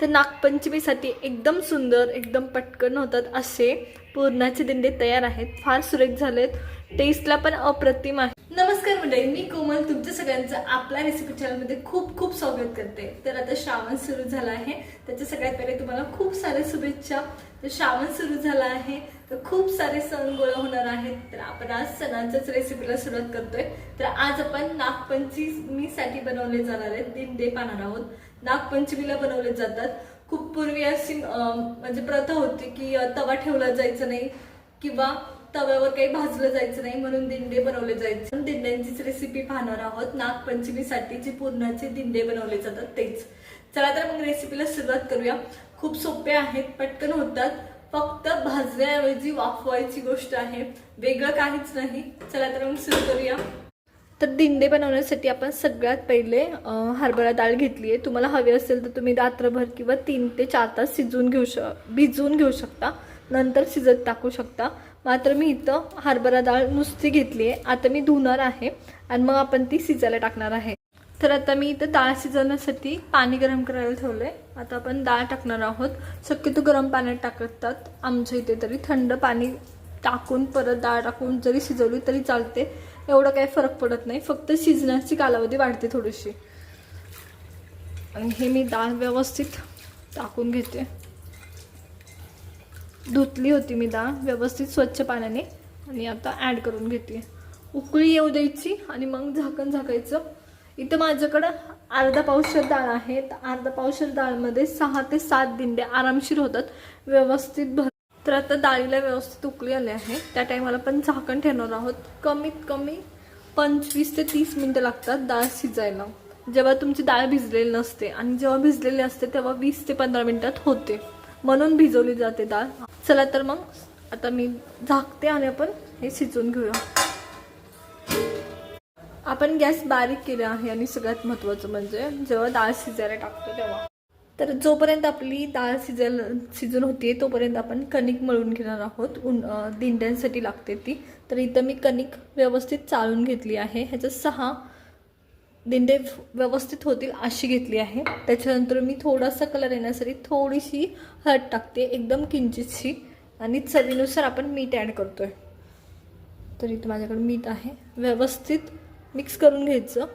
तर नागपंचमीसाठी एकदम सुंदर एकदम पटकन होतात असे पूर्णाचे दिंडे तयार आहेत. फार सुरेख झालेत. टेस्टला पण अप्रतिम आहे. नमस्कार मंडळी मी कोमल. तुमच्या सगळ्यांचं आपल्या रेसिपी चॅनलमध्ये खूप खूप स्वागत करते. तर आता श्रावण सुरू झाला आहे. त्याच्या सगळ्यात पहिले तुम्हाला खूप सारे शुभेच्छा. तर श्रावण सुरू झाला आहे. तर खूप सारे सण गोळा होणार आहेत. तर आपण आज सणांच्याच रेसिपीला सुरुवात करतोय. तर आज आपण नागपंचमीसाठी बनवले जाणार आहेत दिंडे पाहणार आहोत नागपंचमीला बनवले जातात. खूप पूर्वी अशी म्हणजे प्रथा होती की तवा ठेवला जायचा नाही किंवा तव्यावर काही भाजलं जायचं नाही म्हणून दिंडे बनवले जायचे. दिंड्यांचीच रेसिपी पाहणार आहोत. नागपंचमीसाठी जे पूर्णाचे दिंडे बनवले जातात तेच. चला तर मग रेसिपीला सुरुवात करूया. खूप सोपे आहेत पटकन होतात. फक्त भाजण्याऐवजी वाफवायची गोष्ट आहे. वेगळं काहीच नाही. चला तर मग सुरू करूया. तर दिंडे बनवण्यासाठी आपण सगळ्यात पहिले हरभरा डाळ घेतली आहे तुम्हाला हवी असेल तर तुम्ही रात्रभर किंवा तीन ते चार तास शिजवून घेऊ श भिजवून घेऊ शकता. नंतर शिजत टाकू शकता. मात्र मी इथं हरभरा डाळ नुसती घेतली आहे आता मी धुणार आहे आणि मग आपण ती शिजायला टाकणार आहे. तर आता मी इथं डाळ शिजवण्यासाठी पाणी गरम करायला ठेवलं आहे आता आपण डाळ टाकणार आहोत. शक्यतो गरम पाण्यात टाकतात. आमच्या इथे तरी थंड पाणी टाकून परत डाळ टाकून जरी शिजवली तरी चालते. एवढं काही फरक पडत नाही. फक्त शिजण्याची कालावधी वाढते थोडीशी. आणि हे मी डाळ व्यवस्थित टाकून घेते. धुतली होती मी डाळ व्यवस्थित स्वच्छ पाण्याने. आणि आता ॲड करून घेते. उकळी येऊ द्यायची आणि मग झाकण झाकायचं. इथं माझ्याकडं अर्धा पावशर डाळ आहे तर अर्धा पावशर डाळमध्ये सहा ते सात दिंडे आरामशीर होतात. व्यवस्थित भर तर आता डाळीला व्यवस्थित उकळी आले आहे. त्या टायमाला पण झाकण ठेवणार आहोत. कमीत कमी पंचवीस ते तीस मिनटं लागतात डाळ शिजायला. जेव्हा तुमची डाळ भिजलेली नसते आणि जेव्हा भिजलेली असते तेव्हा वीस ते पंधरा मिनिटात होते. म्हणून भिजवली जाते डाळ. चला तर मग आता मी झाकते आणि आपण हे शिजवून घेऊया. आपण गॅस बारीक केला आहे आणि सगळ्यात महत्त्वाचं म्हणजे जेव्हा डाळ शिजायला टाकतो तेव्हा. तर जोपर्यंत आपली डाळ शिजायला शिजून होते तोपर्यंत आपण कणिक मळून घेणार आहोत. उन दिंड्यांसाठी लागते ती. तर इथं मी कणिक व्यवस्थित चाळून घेतली आहे. ह्याच्यात सहा दिंडे व्यवस्थित होतील अशी घेतली आहे. त्याच्यानंतर मी थोडासा कलर येण्यासाठी थोडीशी हळद टाकते एकदम किंचितशी. आणि चवीनुसार आपण मीठ ॲड करतो आहे तर इथं माझ्याकडे मीठ आहे. व्यवस्थित मिक्स करून घ्यायचं.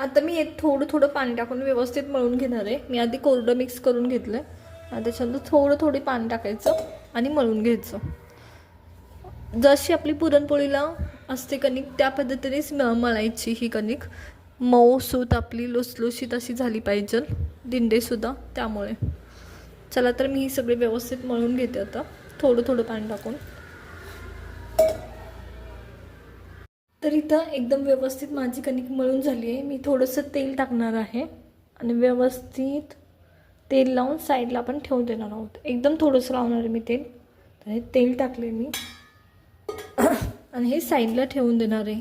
आता मी एक थोडं थोडं पाणी टाकून व्यवस्थित मळून घेणार आहे. मी आधी कोरडं मिक्स करून घेतलं आहे आणि त्याच्यानंतर थोडं थोडी पाणी टाकायचं आणि मळून घ्यायचं. जशी आपली पुरणपोळीला असते कणिक त्या पद्धतीनेच म मळायची ही कणिक. मऊ सूत आपली लुसलुशीत अशी झाली पाहिजे. दिंडेसुद्धा त्यामुळे. चला तर मी ही सगळी व्यवस्थित मळून घेते आता. थोडं थोडं पाणी टाकून. इथं एकदम व्यवस्थित माझी कणिक मळून झाली आहे. मी थोडंसं तेल टाकणार आहे. आणि व्यवस्थित तेल लावून साईडला आपण ठेवून देणार आहोत. एकदम थोडंसं लावणार आहे मी तेल. तर हे तेल टाकले मी. आणि हे साईडला ठेवून देणार आहे.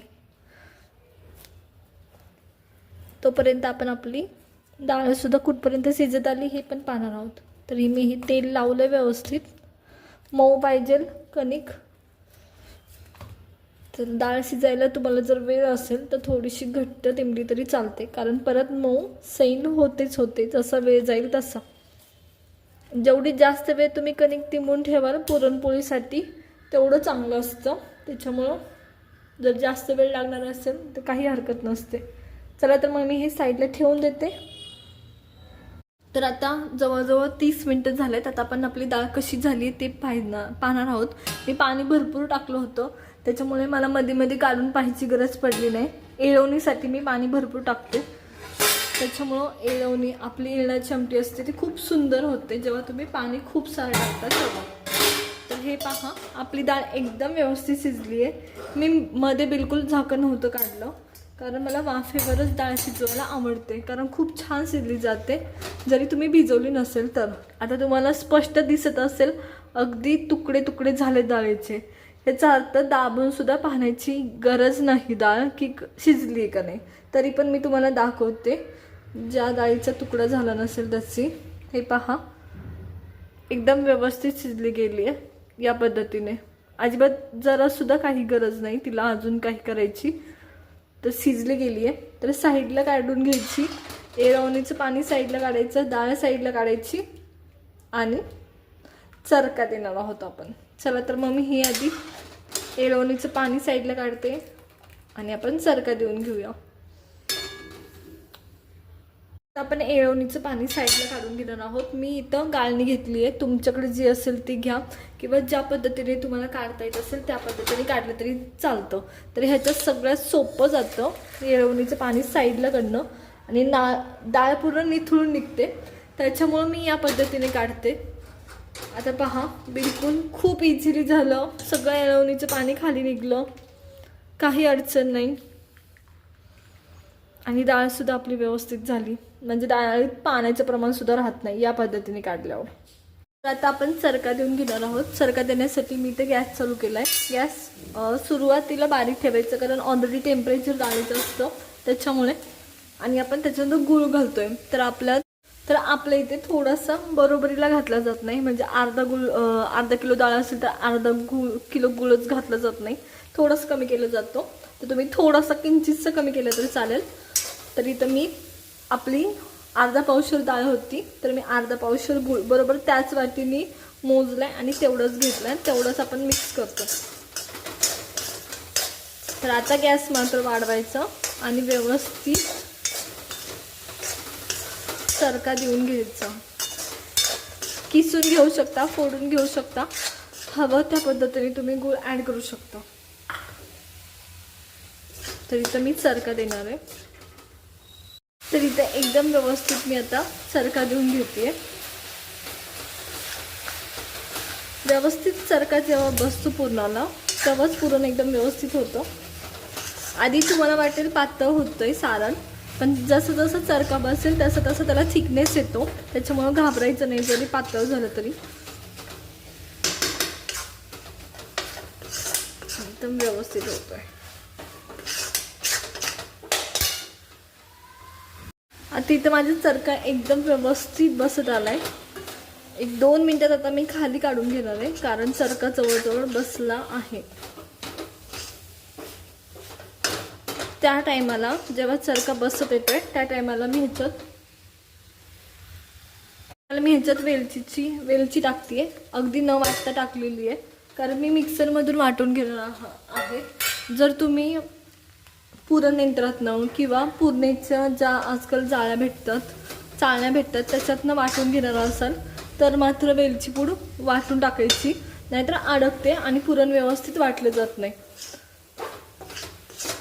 तोपर्यंत आपण आपली डाळसुद्धा कुठपर्यंत शिजत आली हे पण पाहणार आहोत. तरी मी हे तेल लावलं व्यवस्थित. मऊ पाहिजे कणिक. तर डाळ शिजायला तुम्हाला जर वेळ असेल तर थोडीशी घट्ट तिंबली तरी चालते. कारण परत मऊ सैल होतेच होते जसा वेळ जाईल तसा. जेवढी जास्त वेळ तुम्ही कणिक तिंबून ठेवाल पुरणपोळीसाठी तेवढं चांगलं असतं. त्याच्यामुळं जर जास्त वेळ लागणार असेल तर काही हरकत नसते. चला तर मग मी हे साईडला ठेवून देते. तर आता जवळजवळ तीस मिनटं झालेत. आता आपण आपली डाळ कशी झाली ते पाहणार पाहणार आहोत. मी पाणी भरपूर टाकलं होतं. त्याच्यामुळे मला मध्ये मध्ये काढून पाहायची गरज पडली नाही. येळवणीसाठी मी पाणी भरपूर टाकते. त्याच्यामुळं येळवणी आपली येळाची आमटी असते ती खूप सुंदर होते. जेव्हा तुम्ही पाणी खूप सारं टाकता तेव्हा. तर हे पहा आपली डाळ एकदम व्यवस्थित शिजली आहे मी मध्ये बिलकुल झाकण नव्हतं काढलं. कारण मला वाफेवरच डाळ शिजवायला आवडते. कारण खूप छान शिजली जाते. जरी तुम्ही भिजवली नसेल तर. आता तुम्हाला स्पष्ट दिसत असेल अगदी तुकडे तुकडे झाले डाळीचे. ह्याचा अर्थ दाबून सुद्धा पाहण्याची गरज नाही. डाळ की शिजली आहे का नाही. तरी पण मी तुम्हाला दाखवते. ज्या डाळीचा तुकडा झाला नसेल त्याची हे पहा. एकदम व्यवस्थित शिजली गेली आहे या पद्धतीने. अजिबात जरासुद्धा काही गरज नाही. तिला अजून काही करायची. तर शिजली गेली आहे. तर साईडला काढून घ्यायची. एरवणीचं पाणी साईडला काढायचं डाळ साईडला काढायची आणि चरका देणार आहोत आपण. चला तर मग मी ही आधी एरवणीचं पाणी साईडला काढते आणि आपण सरका देऊन घेऊया. आता आपण एळवणीचं पाणी साईडला काढून घेणार आहोत. मी इथं गाळणी घेतली आहे. तुमच्याकडे जी असेल ती घ्या किंवा ज्या पद्धतीने तुम्हाला काढता येत असेल त्या पद्धतीने काढलं तरी चालतं. तर ह्याच्यात सगळ्यात सोपं जातं एळवणीचं पाणी साईडला काढणं आणि ना डाळ पूर्ण निथळून निघते. त्याच्यामुळं मी या पद्धतीने काढते. आता पहा बिलकुल खूप इझिली झालं. सगळं एलवणीचं पाणी खाली निघलं. काही अडचण नाही. आणि डाळसुद्धा आपली व्यवस्थित झाली. म्हणजे डाळीत पाण्याचं प्रमाण सुद्धा राहत नाही या पद्धतीने काढल्यावर. तर आता आपण सरका देऊन घेणार आहोत. सरका देण्यासाठी मी ते गॅस चालू केला आहे गॅस सुरुवातीला बारीक ठेवायचं कारण ऑलरेडी टेम्परेचर डाळीचं असतं. त्याच्यामुळे आणि आपण त्याच्यानंतर गुळ घालतोय. तर आपल्या तर आपल्या इथे थोडासा बरोबरीला घातला जात नाही. म्हणजे अर्धा गुळ अर्धा किलो डाळ असेल तर अर्धा गुळ किलो गुळच घातला जात नाही. थोडंसं कमी केलं जातो. तर तुम्ही थोडासा किंचितचं कमी केलं तरी चालेल. तर इथं मी आपली अर्धा पावशर डाळ होती. तर मी अर्धा पावशर गुळ बरोबर त्याच वाटीने मोजलाय आणि तेवढंच घेतलंय. तेवढंच आपण मिक्स करतो. तर आता गॅस मात्र वाढवायचं आणि व्यवस्थित सरका देऊन घ्यायचा. किसून घेऊ शकता फोडून घेऊ शकता. हवं त्या पद्धतीने तुम्ही गुळ ॲड करू शकता. तर इथं मी चरका देणार आहे. तर इथं एकदम व्यवस्थित मी आता चरका देऊन घेते व्यवस्थित चरका जेव्हा बसतो पुरणाला तेव्हाच पुरण एकदम व्यवस्थित होतं. आधी तुम्हाला वाटेल पातळ होतंय सारण. पण जसं जसं चरका बसेल तसं तसं त्याला थिकनेस येतो. त्याच्यामुळं घाबरायचं नाही जरी पातळ झालं तरी. एकदम व्यवस्थित होतोय. आता इथं माझा चरका एकदम व्यवस्थित बसत आलाय. एक दोन मिनिटात आता मी खाली काढून घेणार आहे कारण चरका जवळजवळ बसला आहे. त्या टायमाला जेव्हा चरका बसत येतोय त्या टायमाला मी ह्याच्यात मला मी ह्याच्यात वेलचीची वेलची टाकते अगदी न वाटता टाकलेली आहे. कारण मी मिक्सरमधून वाटून घेणार आहा- आहे. जर तुम्ही पुरण यंत्रातनं किंवा पुरणेच्या ज्या आजकाल जाळ्या भेटतात चाळण्या भेटतात त्याच्यातनं वाटून घेणार असाल तर मात्र वेलची पूड वाटून टाकायची. नाहीतर अडकते आणि पुरण व्यवस्थित वाटलं जात नाही.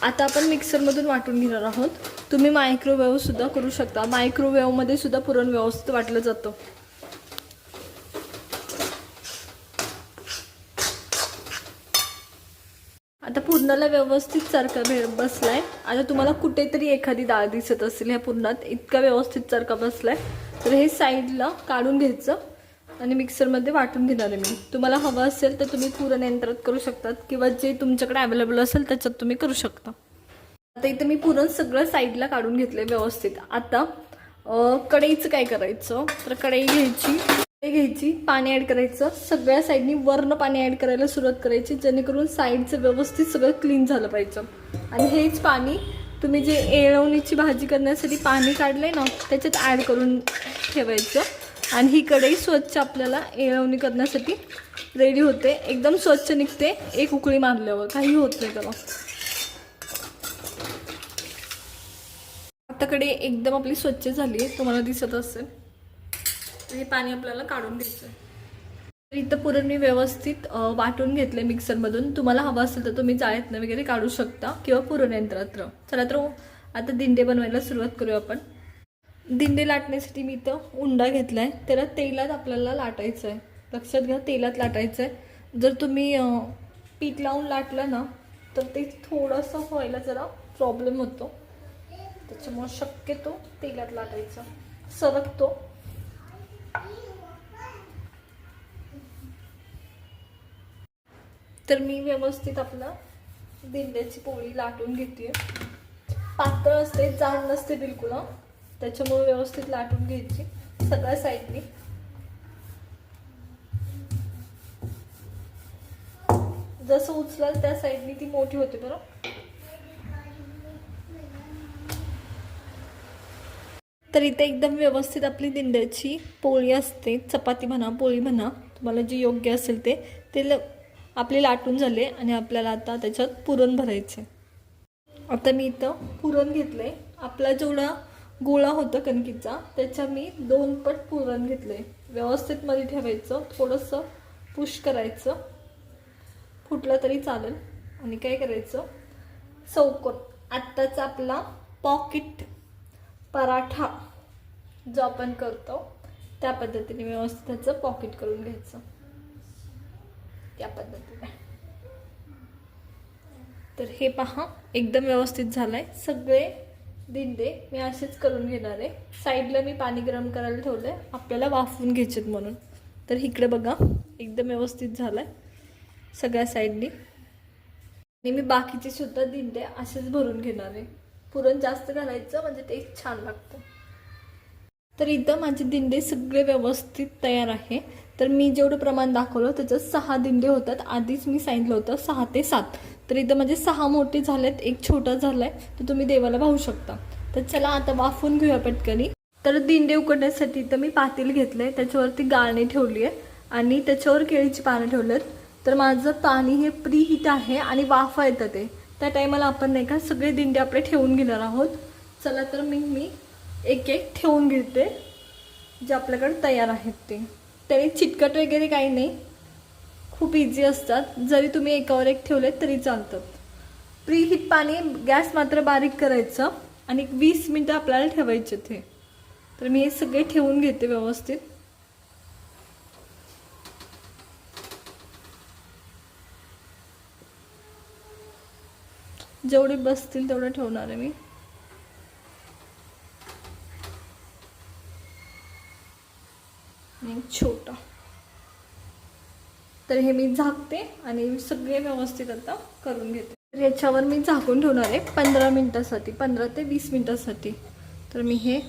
आता आपण मिक्सरमधून वाटून घेणार आहोत. तुम्ही मायक्रोवेव्ह सुद्धा करू शकता. मायक्रोवेव्हमध्ये सुद्धा पुरण व्यवस्थित वाटलं जातं. आता पूर्णाला व्यवस्थित चरका भे बसलाय. आता तुम्हाला कुठेतरी एखादी डाळ दिसत असेल ह्या पूर्णात. इतका व्यवस्थित चरका बसलाय. तर हे साईडला काढून घ्यायचं. आणि मिक्सरमध्ये वाटून घेणार आहे मी. तुम्हाला हवं असेल तर तुम्ही पुरण यंत्रात करू शकतात किंवा जे तुमच्याकडे अवेलेबल असेल त्याच्यात तुम्ही करू शकता. आता इथं मी पुरण सगळं साईडला काढून घेतलंय व्यवस्थित. आता कढईचं काय करायचं? तर कढई घ्यायची कढई घ्यायची पाणी ॲड करायचं. सगळ्या साईडनी वरनं पाणी ॲड करायला सुरुवात करायची जेणेकरून साईडचं व्यवस्थित सगळं क्लीन झालं पाहिजे. आणि हेच पाणी तुम्ही जे एळवणीची भाजी करण्यासाठी पाणी काढलंय ना त्याच्यात ॲड करून ठेवायचं. आणि ही कढई स्वच्छ आपल्याला येळवणी करण्यासाठी रेडी होते. एकदम स्वच्छ निघते. एक उकळी मारल्यावर. काही होत नाही त्याला. आता कढई एकदम आपली स्वच्छ झाली आहे तुम्हाला दिसत असेल. हे पाणी आपल्याला काढून घ्यायचं आहे तर इथं पुरण मी व्यवस्थित वाटून घेतले मिक्सरमधून. तुम्हाला हवं असेल तर तुम्ही जाळ्यातनं वगैरे काढू शकता किंवा पुरण यंत्रात चला तर आता दिंडे बनवायला सुरुवात करूया आपण. दिंडे लाटण्यासाठी मी इथं उंडा घेतला आहे त्याला तेलात आपल्याला लाटायचं आहे लक्षात घ्या तेलात लाटायचं आहे जर तुम्ही पीठ लावून लाटलं ना तर ते थोडंसं व्हायला जरा प्रॉब्लेम होतो. त्याच्यामुळं शक्यतो तेलात लाटायचं. सरकतो. तर मी व्यवस्थित आपलं दिंड्याची पोळी लाटून घेते पातळ असते जाड नसते बिलकुल त्याच्यामुळे व्यवस्थित लाटून घ्यायची सगळ्या साईडनी. जसं उचलाल त्या साईडनी ती मोठी होते बरं? तर इथे एकदम व्यवस्थित आपली दिंड्याची पोळी असते चपाती म्हणा पोळी म्हणा तुम्हाला जे योग्य असेल ते ते ल आपले लाटून झाले आणि आपल्याला आता त्याच्यात पुरण भरायचे आता मी इथं पुरण घेतलं आहे आपला जेवढा गोळा होता कणकीचा. त्याच्या मी दोन पट पुरण घेतलं आहे व्यवस्थित मध्ये ठेवायचं. थोडंसं पुश करायचं. फुटलं तरी चालेल. आणि काय करायचं? चौकोन. आत्ताचा आपला पॉकेट पराठा जो आपण करतो त्या पद्धतीने व्यवस्थित त्याचं पॉकेट करून घ्यायचं. त्या पद्धतीने. तर हे पहा एकदम व्यवस्थित झालं आहे सगळे दिंडे मी असेच करून घेणार आहे. साईडला मी पाणी गरम करायला ठेवलं आहे आपल्याला वाफवून घ्यायचेत म्हणून. तर इकडे बघा एकदम व्यवस्थित झालं आहे सगळ्या साईडनी. आणि मी बाकीचे सुद्धा दिंडे असेच भरून घेणार आहे. पुरण जास्त घालायचं म्हणजे ते छान लागतं. तर इथं माझे दिंडे सगळे व्यवस्थित तयार आहे. तर मी जेवढं प्रमाण दाखवलं त्याच्यात सहा दिंडे होतात. आधीच मी सांगितलं होतं सहा ते सात. तर इथं म्हणजे सहा मोठे झालेत एक छोटा झालाय तर तुम्ही देवाला भाऊ शकता. तर चला आता वाफून घेऊया पटकनी. तर दिंडे उकडण्यासाठी इथं मी पातेल घेतलंय त्याच्यावरती गाळणी ठेवली आहे आणि त्याच्यावर केळीची पानं ठेवलेत तर माझं पाणी हे प्री हिट आहे आणि वाफा येतं ते. त्या टायमाला आपण नाही का सगळे दिंडे आपले ठेवून घेणार आहोत. चला तर मी मी एक एक ठेवून घेते जे आपल्याकडे तयार आहेत ते. तरी चिटकट वगैरे काही नाही. खूप इझी असतात. जरी तुम्ही एकावर एक ठेवले तरी चालतं. प्रीहीट पाणी गॅस मात्र बारीक करायचं आणि वीस मिनटं आपल्याला ठेवायचे ते. तर मी हे सगळे ठेवून घेते व्यवस्थित. जेवढे बसतील तेवढं ठेवणार आहे मी. छोटा. तर हे मी झाकते आणि सगळे व्यवस्थित आता करून घेते. तर याच्यावर मी झाकून ठेवणार आहे पंधरा मिनटासाठी पंधरा ते वीस मिनटासाठी. तर मी हे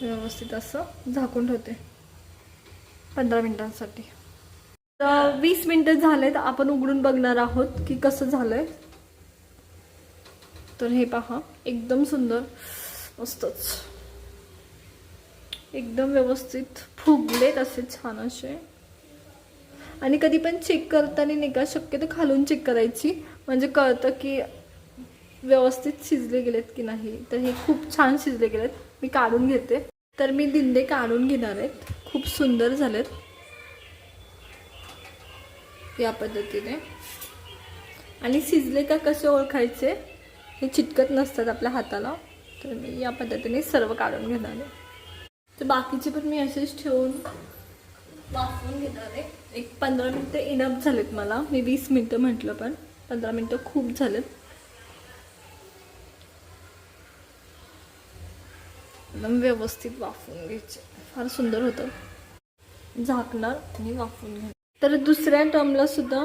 व्यवस्थित असं झाकून ठेवते पंधरा मिनटांसाठी. तर वीस मिनटं झाले तर आपण उघडून बघणार आहोत की कसं झालंय. तर हे पहा एकदम सुंदर मस्तच. एकदम व्यवस्थित फुगलेत असे छान असे. आणि कधी पण चेक करताना नाही का शक्यतो खालून चेक करायची. म्हणजे कळतं की व्यवस्थित शिजले गेलेत की नाही. तर हे खूप छान शिजले गेलेत. मी काढून घेते. तर मी दिंडे काढून घेणार आहेत. खूप सुंदर झालेत. या पद्धतीने. आणि शिजले का कसे ओळखायचे हे चिटकत नसतात आपल्या हाताला. तर मी या पद्धतीने सर्व काढून घेणार आहे. तर बाकीचे पण मी असेच ठेवून वाफवून घेणार आहे एक पंधरा मिनटं इनफ झालेत मला. मी वीस मिनटं म्हटलं पण पंधरा मिनटं खूप झालेत. एकदम व्यवस्थित वाफवून घ्यायचे. फार सुंदर होतं. झाकणार आणि वाफवून घ्यायचं तर दुसऱ्या टर्मला सुद्धा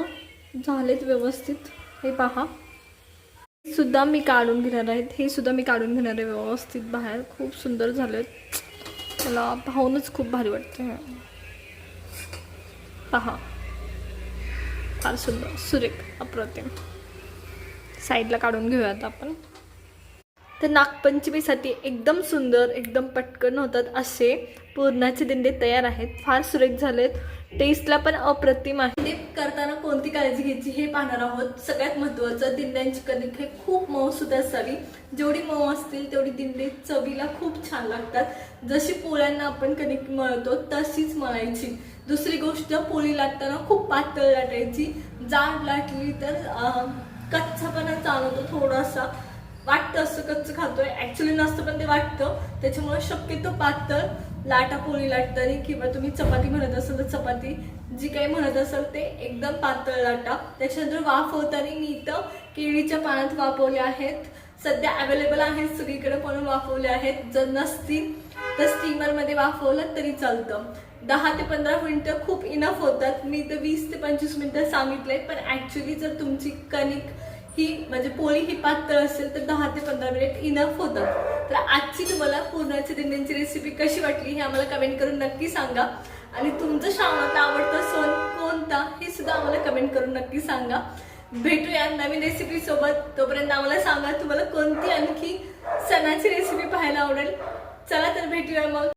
झालेत व्यवस्थित. हे पहा. सुद्धा मी काढून घेणार आहेत. हे सुद्धा मी काढून घेणार आहे व्यवस्थित बाहेर. खूप सुंदर झालेत. मला पाहूनच खूप भारी वाटते पहा. फार सुंदर. सुरेख अप्रतिम. साईडला काढून घेऊयात आपण. तर नागपंचमीसाठी एकदम सुंदर एकदम पटकन होतात असे पूर्णाचे दिंडे तयार आहेत. फार सुरेख झालेत. टेस्टला पण अप्रतिम आहे. दिंडे करताना कोणती काळजी घ्यायची हे पाहणार आहोत. सगळ्यात महत्त्वाचं दिंड्यांची कणिक हे खूप मऊसूद असावी. जेवढी मऊ असतील तेवढी दिंडे चवीला खूप छान लागतात. जशी पोळ्यांना आपण कणिक मळतो तशीच मळायची. दुसरी गोष्ट पोळी लाटताना खूप पातळ लाटायची. जाड लाटली तर कच्चापणा जाणवतो थोडासा. वाटतं असं कच्चं खातोय. ऍक्च्युली नसतं पण ते वाटतं. त्याच्यामुळे शक्यतो पातळ लाटा पोळी लाटताना किंवा तुम्ही चपाती म्हणत असाल तर चपाती. जी काही म्हणत असाल ते एकदम पातळ लाटा. त्याच्यानंतर वाफवताना मी इथं केळीच्या पाण्यात वाफवले आहेत. सध्या अवेलेबल आहेत सगळीकडे पण वाफवले आहेत. जर नसतील तर स्टीमरमध्ये वाफवलं तरी चालतं. दहा ते पंधरा मिनटं खूप इनफ होतात. मी तर वीस ते पंचवीस मिनटं सांगितले पण ॲक्च्युली जर तुमची कणिक ही म्हणजे पोळी ही पातळ असेल तर दहा ते पंधरा मिनिट इनफ होतात तर आजची तुम्हाला पूर्णाची दिंड्यांची रेसिपी कशी वाटली हे आम्हाला कमेंट करून नक्की सांगा. आणि तुमचं श्रावणातला आवडता सण कोणता हे सुद्धा आम्हाला कमेंट करून नक्की सांगा. भेटूया नवीन रेसिपी सोबत. तोपर्यंत आम्हाला सांगा तुम्हाला कोणती आणखी सणाची रेसिपी पाहायला आवडेल. चला तर भेटूया मग.